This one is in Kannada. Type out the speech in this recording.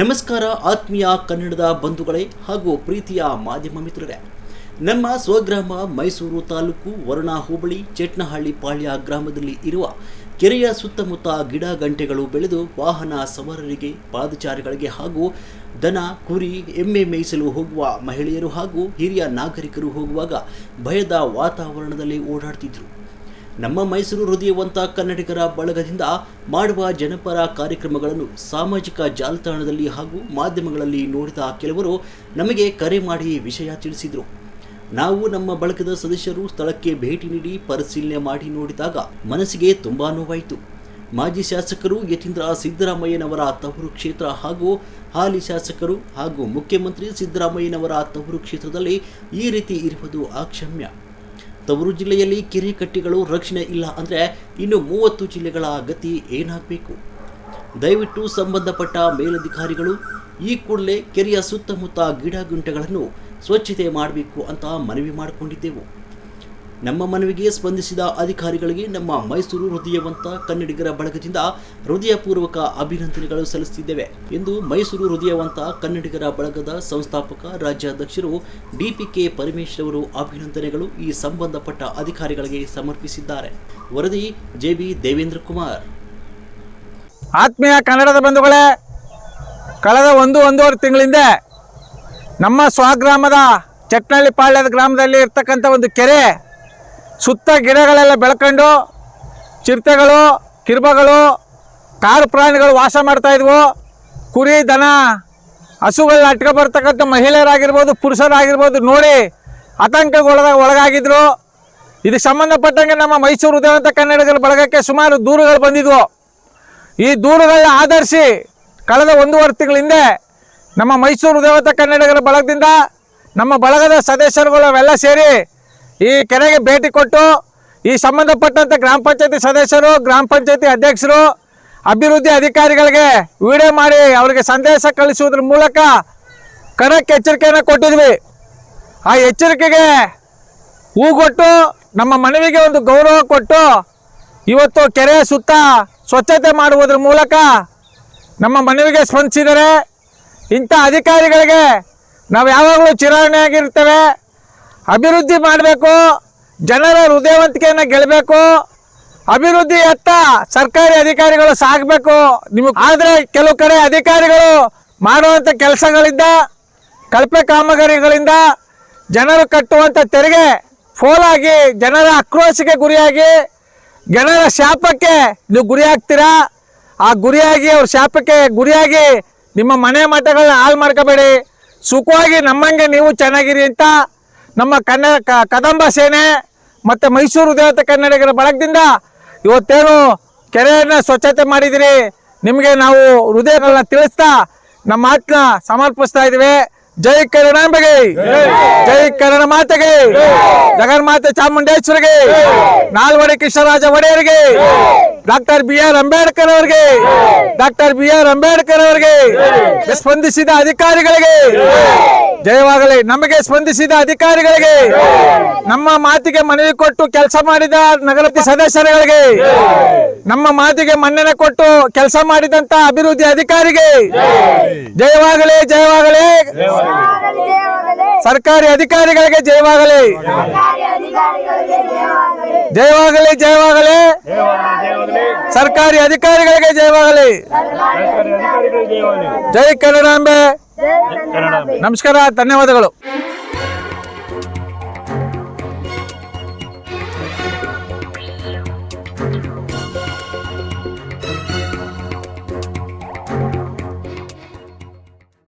ನಮಸ್ಕಾರ ಆತ್ಮೀಯ ಕನ್ನಡದ ಬಂಧುಗಳೇ ಹಾಗೂ ಪ್ರೀತಿಯ ಮಾಧ್ಯಮ ಮಿತ್ರರೇ. ನಮ್ಮ ಸ್ವಗ್ರಾಮ ಮೈಸೂರು ತಾಲೂಕು ವರುಣ ಹೋಬಳಿ ಚೆಟ್ನಹಳ್ಳಿ ಪಾಳ್ಯ ಗ್ರಾಮದಲ್ಲಿ ಇರುವ ಕೆರೆಯ ಸುತ್ತಮುತ್ತ ಗಿಡ ಗಂಟೆಗಳು ಬೆಳೆದು ವಾಹನ ಸವಾರರಿಗೆ, ಪಾದಚಾರಿಗಳಿಗೆ ಹಾಗೂ ದನ, ಕುರಿ, ಎಮ್ಮೆ ಮೇಯಿಸಲು ಹೋಗುವ ಮಹಿಳೆಯರು ಹಾಗೂ ಹಿರಿಯ ನಾಗರಿಕರು ಹೋಗುವಾಗ ಭಯದ ವಾತಾವರಣದಲ್ಲಿ ಓಡಾಡ್ತಿದ್ರು. ನಮ್ಮ ಮೈಸೂರು ಹೃದಯವಂತ ಕನ್ನಡಿಗರ ಬಳಗದಿಂದ ಮಾಡುವ ಜನಪರ ಕಾರ್ಯಕ್ರಮಗಳನ್ನು ಸಾಮಾಜಿಕ ಜಾಲತಾಣದಲ್ಲಿ ಹಾಗೂ ಮಾಧ್ಯಮಗಳಲ್ಲಿ ನೋಡಿದ ಕೆಲವರು ನಮಗೆ ಕರೆ ಮಾಡಿ ವಿಷಯ ತಿಳಿಸಿದರು. ನಾವು ನಮ್ಮ ಬಳಗದ ಸದಸ್ಯರು ಸ್ಥಳಕ್ಕೆ ಭೇಟಿ ನೀಡಿ ಪರಿಶೀಲನೆ ಮಾಡಿ ನೋಡಿದಾಗ ಮನಸ್ಸಿಗೆ ತುಂಬಾ ನೋವಾಯಿತು. ಮಾಜಿ ಶಾಸಕರು ಯತೀಂದ್ರ ಸಿದ್ದರಾಮಯ್ಯನವರ ತವರು ಕ್ಷೇತ್ರ ಹಾಗೂ ಹಾಲಿ ಶಾಸಕರು ಹಾಗೂ ಮುಖ್ಯಮಂತ್ರಿ ಸಿದ್ದರಾಮಯ್ಯನವರ ತವರು ಕ್ಷೇತ್ರದಲ್ಲಿ ಈ ರೀತಿ ಇರುವುದು ಅಕ್ಷಮ್ಯ. ತವರು ಜಿಲ್ಲೆಯಲ್ಲಿ ಕೆರೆ ಕಟ್ಟಿಗಳು ರಕ್ಷಣೆ ಇಲ್ಲ ಅಂದರೆ ಇನ್ನು ಮೂವತ್ತು ಜಿಲ್ಲೆಗಳ ಗತಿ ಏನಾಗಬೇಕು? ದಯವಿಟ್ಟು ಸಂಬಂಧಪಟ್ಟ ಮೇಲಧಿಕಾರಿಗಳು ಈ ಕೂಡಲೇ ಕೆರೆಯ ಸುತ್ತಮುತ್ತ ಗಿಡ ಗುಂಟೆಗಳನ್ನು ಸ್ವಚ್ಛತೆ ಮಾಡಬೇಕು ಅಂತ ಮನವಿ ಮಾಡಿಕೊಂಡಿದ್ದೆವು. ನಮ್ಮ ಮನವಿಗೆ ಸ್ಪಂದಿಸಿದ ಅಧಿಕಾರಿಗಳಿಗೆ ನಮ್ಮ ಮೈಸೂರು ಹೃದಯವಂತ ಕನ್ನಡಿಗರ ಬಳಗದಿಂದ ಹೃದಯಪೂರ್ವಕ ಅಭಿನಂದನೆಗಳು ಸಲ್ಲಿಸುತ್ತಿದ್ದೇವೆ ಎಂದು ಮೈಸೂರು ಹೃದಯವಂತ ಕನ್ನಡಿಗರ ಬಳಗದ ಸಂಸ್ಥಾಪಕ ರಾಜ್ಯಾಧ್ಯಕ್ಷರು ಡಿಪಿಕೆ ಪರಮೇಶ್ ಅವರು ಅಭಿನಂದನೆಗಳು ಈ ಸಂಬಂಧಪಟ್ಟ ಅಧಿಕಾರಿಗಳಿಗೆ ಸಮರ್ಪಿಸಿದ್ದಾರೆ. ವರದಿ ಜೆಬಿ ದೇವೇಂದ್ರ ಕುಮಾರ್. ಆತ್ಮೀಯ ಕನ್ನಡದ ಬಂಧುಗಳೇ, ಕಳೆದ ಒಂದು ಒಂದೂವರೆ ತಿಂಗಳಿಂದ ನಮ್ಮ ಸ್ವಗ್ರಾಮದ ಚಟ್ನಳ್ಳಿ ಪಾಳ್ಯದ ಗ್ರಾಮದಲ್ಲಿ ಇರ್ತಕ್ಕಂಥ ಒಂದು ಕೆರೆ ಸುತ್ತ ಗಿಡಗಳೆಲ್ಲ ಬೆಳ್ಕೊಂಡು ಚಿರತೆಗಳು, ಕಿರ್ಬಗಳು, ಕಾಡು ಪ್ರಾಣಿಗಳು ವಾಸ ಮಾಡ್ತಾ ಇದ್ವು. ಕುರಿ, ದನ, ಹಸುಗಳನ್ನ ಅಟ್ಕೊ ಬರ್ತಕ್ಕಂಥ ಮಹಿಳೆಯರಾಗಿರ್ಬೋದು, ಪುರುಷರಾಗಿರ್ಬೋದು ನೋಡಿ ಆತಂಕಗೊಳಗ ಒಳಗಾಗಿದ್ರು. ಇದಕ್ಕೆ ಸಂಬಂಧಪಟ್ಟಂಗೆ ನಮ್ಮ ಮೈಸೂರು ಉದಯವಂತ ಕನ್ನಡಿಗರ ಬಳಗಕ್ಕೆ ಸುಮಾರು ದೂರುಗಳು ಬಂದಿದ್ವು. ಈ ದೂರುಗಳನ್ನ ಆಧರಿಸಿ ಕಳೆದ ಒಂದೂವರೆ ತಿಂಗಳ ಹಿಂದೆ ನಮ್ಮ ಮೈಸೂರು ಉದಯವಂತ ಕನ್ನಡಿಗರ ಬಳಗದಿಂದ ನಮ್ಮ ಬಳಗದ ಸದಸ್ಯರುಗಳು ಅವೆಲ್ಲ ಸೇರಿ ಈ ಕೆರೆಗೆ ಭೇಟಿ ಕೊಟ್ಟು ಈ ಸಂಬಂಧಪಟ್ಟಂಥ ಗ್ರಾಮ ಪಂಚಾಯತಿ ಸದಸ್ಯರು, ಗ್ರಾಮ ಪಂಚಾಯತಿ ಅಧ್ಯಕ್ಷರು, ಅಭಿವೃದ್ಧಿ ಅಧಿಕಾರಿಗಳಿಗೆ ವಿಡಿಯೋ ಮಾಡಿ ಅವರಿಗೆ ಸಂದೇಶ ಕಳಿಸುವುದ್ರ ಮೂಲಕ ಕಡಕ್ ಎಚ್ಚರಿಕೆಯನ್ನು ಕೊಟ್ಟಿದ್ವಿ. ಆ ಎಚ್ಚರಿಕೆಗೆ ಹೂಗೊಟ್ಟು ನಮ್ಮ ಮನವಿಗೆ ಒಂದು ಗೌರವ ಕೊಟ್ಟು ಇವತ್ತು ಕೆರೆಯ ಸುತ್ತ ಸ್ವಚ್ಛತೆ ಮಾಡುವುದರ ಮೂಲಕ ನಮ್ಮ ಮನವಿಗೆ ಸ್ಪಂದಿಸಿದರೆ ಇಂಥ ಅಧಿಕಾರಿಗಳಿಗೆ ನಾವು ಯಾವಾಗಲೂ ಚಿರಾವಣೆಯಾಗಿರ್ತೇವೆ ಅಭಿವೃದ್ಧಿ ಮಾಡಬೇಕು, ಜನರ ಹೃದಯವಂತಿಕೆಯನ್ನು ಗೆಲ್ಲಬೇಕು ಅಭಿವೃದ್ಧಿ ಎತ್ತ ಸರ್ಕಾರಿ ಅಧಿಕಾರಿಗಳು ಸಾಗಬೇಕು. ನಿಮಗೆ ಆದರೆ ಕೆಲವು ಕಡೆ ಅಧಿಕಾರಿಗಳು ಮಾಡುವಂಥ ಕೆಲಸಗಳಿಂದ, ಕಳಪೆ ಕಾಮಗಾರಿಗಳಿಂದ ಜನರು ಕಟ್ಟುವಂಥ ತೆರಿಗೆ ಫೋಲಾಗಿ, ಜನರ ಆಕ್ರೋಶಕ್ಕೆ ಗುರಿಯಾಗಿ, ಜನರ ಶಾಪಕ್ಕೆ ನೀವು ಗುರಿ ಆಗ್ತೀರಾ ಆ ಗುರಿಯಾಗಿ, ಅವ್ರ ಶಾಪಕ್ಕೆ ಗುರಿಯಾಗಿ ನಿಮ್ಮ ಮನೆ ಮಠಗಳನ್ನ ಹಾಳು ಮಾಡ್ಕೋಬೇಡಿ. ಸುಖವಾಗಿ ನಮ್ಮಂಗೆ ನೀವು ಚೆನ್ನಾಗಿರಿ ಅಂತ ನಮ್ಮ ಕನ್ನಡ ಕದಂಬ ಸೇನೆ ಮತ್ತು ಮೈಸೂರು ದೇವತೆ ಕನ್ನಡಿಗರ ಬಳಗದಿಂದ ಇವತ್ತೇನು ಕೆರೆಯನ್ನು ಸ್ವಚ್ಛತೆ ಮಾಡಿದಿರಿ. ನಿಮಗೆ ನಾವು ಹೃದಯಗಳನ್ನ ತಿಳಿಸ್ತಾ ನಮ್ಮ ಆತ್ನ ಸಮರ್ಪಿಸ್ತಾ ಇದ್ದೀವಿ. ಜೈ ಕರುಣಾಂಬೆಗೆ. ಜೈ ಕನ್ನಡ ಮಾತೆಗೆ. ಜಗನ್ಮಾತೆ ಚಾಮುಂಡೇಶ್ವರಿಗೆ. ನಾಲ್ವಡಿ ಕೃಷ್ಣರಾಜ ಒಡೆಯರಿಗೆ. ಡಾಕ್ಟರ್ ಬಿ ಆರ್ ಅಂಬೇಡ್ಕರ್ ಅವರಿಗೆ. ಡಾಕ್ಟರ್ ಬಿ ಆರ್ ಅಂಬೇಡ್ಕರ್ ಅವರಿಗೆ. ಸ್ಪಂದಿಸಿದ ಅಧಿಕಾರಿಗಳಿಗೆ. ಜಯವಾಗಲಿ. ನಮಗೆ ಸ್ಪಂದಿಸಿದ ಅಧಿಕಾರಿಗಳಿಗೆ ನಮ್ಮ ಮಾತಿಗೆ ಮನವಿ ಕೊಟ್ಟು ಕೆಲಸ ಮಾಡಿದ ನಗರತಿ ಸದಸ್ಯರುಗಳಿಗೆ ನಮ್ಮ ಮಾತಿಗೆ ಮನ್ನಣೆ ಕೊಟ್ಟು ಕೆಲಸ ಮಾಡಿದಂತ ಅಭಿವೃದ್ಧಿ ಅಧಿಕಾರಿಗೆ ಜಯವಾಗಲಿ ಜಯವಾಗಲಿ. ಸರ್ಕಾರಿ ಅಧಿಕಾರಿಗಳಿಗೆ ಜಯವಾಗಲಿ. ಜಯವಾಗಲಿ. ಜಯವಾಗಲಿ ಸರ್ಕಾರಿ ಅಧಿಕಾರಿಗಳಿಗೆ ಜಯವಾಗಲಿ. ಜೈ ಕನ್ನಡಾಂಬೆ ನಮಸ್ಕಾರ ಧನ್ಯವಾದಗಳು.